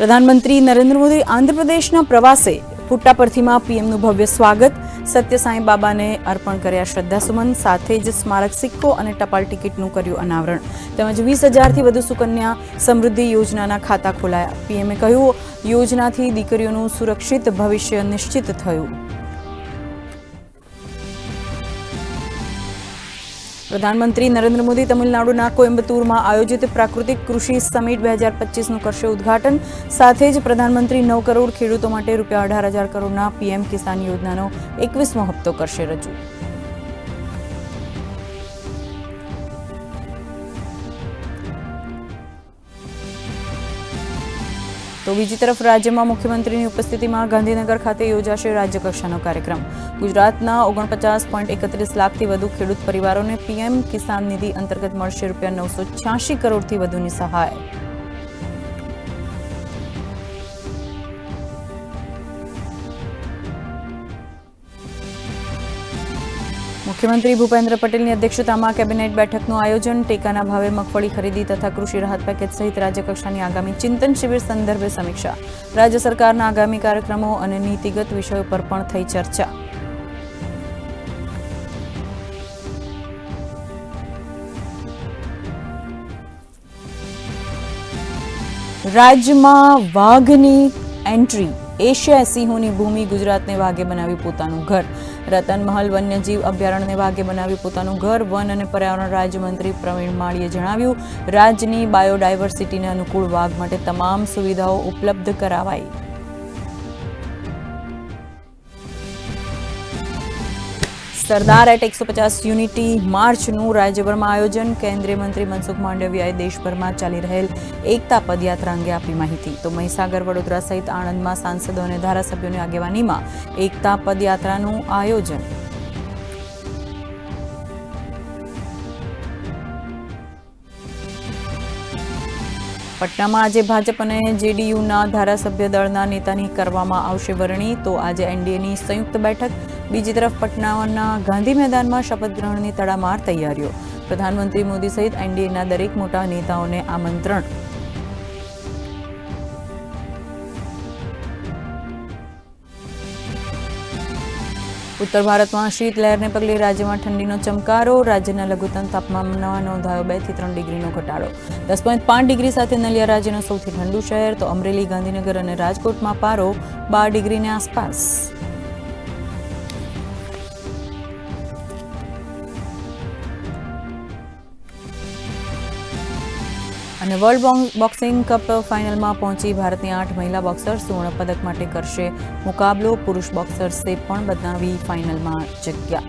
પ્રધાનમંત્રી નરેન્દ્ર મોદી આંધ્રપ્રદેશના પ્રવાસે પુટ્ટાપર્થીમાં પીએમનું ભવ્ય સ્વાગત સત્ય સાંઈ બાબાને અર્પણ કર્યા શ્રદ્ધાસુમન, સાથે જ સ્મારક સિક્કો અને ટપાલ ટિકિટનું કર્યું અનાવરણ. તેમજ વીસ હજારથી વધુ સુકન્યા સમૃદ્ધિ યોજનાના ખાતા ખોલાયા. પીએમએ કહ્યું, યોજનાથી દીકરીઓનું સુરક્ષિત ભવિષ્ય નિશ્ચિત થયું. પ્રધાનમંત્રી નરેન્દ્ર મોદી તમિલનાડુના કોઇમ્બતુરમાં આયોજિત પ્રાકૃતિક કૃષિ સમિટ બે હજાર પચીસનું કરશે ઉદ્ઘાટન. સાથે જ પ્રધાનમંત્રી નવ કરોડ ખેડૂતો માટે રૂપિયા અઢાર હજાર કરોડના પીએમ કિસાન યોજનાનો એકવીસમો હપ્તો કરશે રજૂ. તો બીજી તરફ રાજ્યમાં મુખ્યમંત્રીની ઉપસ્થિતિમાં ગાંધીનગર ખાતે યોજાશે રાજ્યકક્ષાનો કાર્યક્રમ. ગુજરાતના ઓગણપચાસ પોઈન્ટ એકત્રીસ લાખથી વધુ ખેડૂત પરિવારોને પીએમ કિસાન નિધિ અંતર્ગત મળશે રૂપિયા નવસો છ્યાસી કરોડથી વધુની સહાય. મુખ્યમંત્રી ભૂપેન્દ્ર પટેલની અધ્યક્ષતામાં કેબિનેટ બેઠકનું આયોજન, ટેકાના ભાવે મગફળી ખરીદી તથા કૃષિ રાહત પેકેજ સહિત રાજ્યકક્ષાની આગામી ચિંતન શિબિર સંદર્ભે સમીક્ષા. રાજ્ય સરકારના આગામી કાર્યક્રમો અને નીતિગત વિષયો પર પણ થઈ ચર્ચા. રાજ્યમાં વાઘની એન્ટ્રી. એશિયા સિંહોની ભૂમિ ગુજરાતને વાગે બનાવી પોતાનું ઘર. રતન મહલ વન્યજીવ અભયારણ્યને વાગે બનાવી પોતાનું ઘર. વન અને પર્યાવરણ રાજ્યમંત્રી પ્રવીણ માળીએ જણાવ્યું, રાજ્યની બાયોડાયવર્સિટીને અનુકૂળ વાઘ માટે તમામ સુવિધાઓ ઉપલબ્ધ કરાવાઈ. સરદાર એટ એકસો પચાસ યુનિટી માર્ચનું રાજ્યભરમાં આયોજન. કેન્દ્રીય મંત્રી મનસુખ માંડવિયાએ દેશભરમાં ચાલી રહેલ એકતા પદયાત્રા અંગે આપી માહિતી. તો મહીસાગર, વડોદરા સહિત આણંદમાં સાંસદો અને ધારાસભ્યોની આગેવાનીમાં એકતા પદયાત્રાનું આયોજન પટનામાં આજે ભાજપ અને જેડીયુના ધારાસભ્ય દળના નેતાની કરવામાં આવશે વરણી. તો આજે એનડીએની સંયુક્ત બેઠક. બીજી તરફ પટનાના ગાંધી મેદાનમાં શપથ ગ્રહણની તડામાર તૈયારીઓ. પ્રધાનમંત્રી મોદી સહિત એનડીએના દરેક મોટા નેતાઓને આમંત્રણ. ઉત્તર ભારતમાં શીતલહેરને પગલે રાજ્યમાં ઠંડીનો ચમકારો, રાજ્યના લઘુત્તમ તાપમાનમાં નોંધાયો બેથી ત્રણ ડિગ્રીનો ઘટાડો. દસ પોઈન્ટ પાંચ ડિગ્રી સાથે નલિયા રાજ્યનું સૌથી ઠંડુ શહેર તો અમરેલી, ગાંધીનગર અને રાજકોટમાં પારો બાર ડિગ્રીની આસપાસ. અને વર્લ્ડ બોક્સ- બોક્સિંગ કપ ફાઇનલમાં પહોંચી ભારતની આઠ મહિલા બોક્સર સુવર્ણ પદક માટે કરશે મુકાબલો. પુરુષ બોક્સર્સે પણ બનાવી ફાઇનલમાં જગ્યા.